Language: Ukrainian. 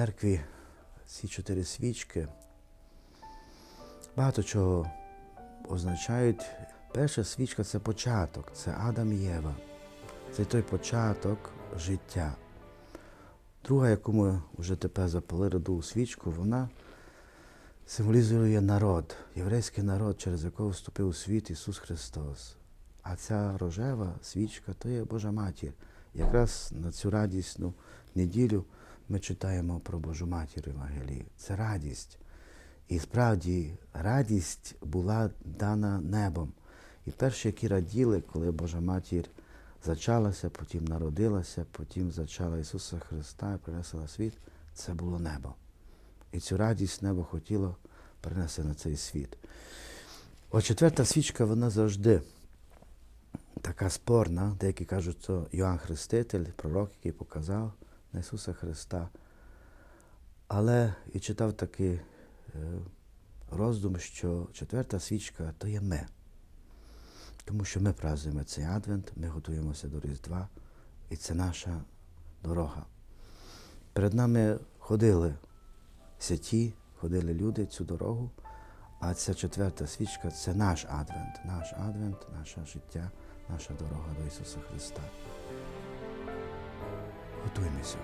церкві ці чотири свічки багато чого означають. Перша свічка це початок, це Адам і Єва. Це той початок життя. Друга, яку ми вже тепер запалили другу свічку, вона символізує народ, єврейський народ, через якого вступив у світ Ісус Христос. А ця рожева свічка то є Божа Матір. Якраз на цю радісну неділю ми читаємо про Божу Матір Євангелії. Це радість. І справді радість була дана небом. І перші, які раділи, коли Божа Матір зачалася, потім народилася, потім зачала Ісуса Христа і принесла світ, це було небо. І цю радість небо хотіло принести на цей світ. От четверта свічка, вона завжди така спорна. Деякі кажуть, що Йоанн Хреститель, пророк, який показав на Ісуса Христа. Але і читав такий е, роздум, що четверта свічка то є ми. Тому що ми празднуємо цей адвент, ми готуємося до Різдва, і це наша дорога. Перед нами ходили святі, ходили люди цю дорогу, а ця четверта свічка це наш адвент, наш адвент, наше життя, наша дорога до Ісуса Христа. Готуємося.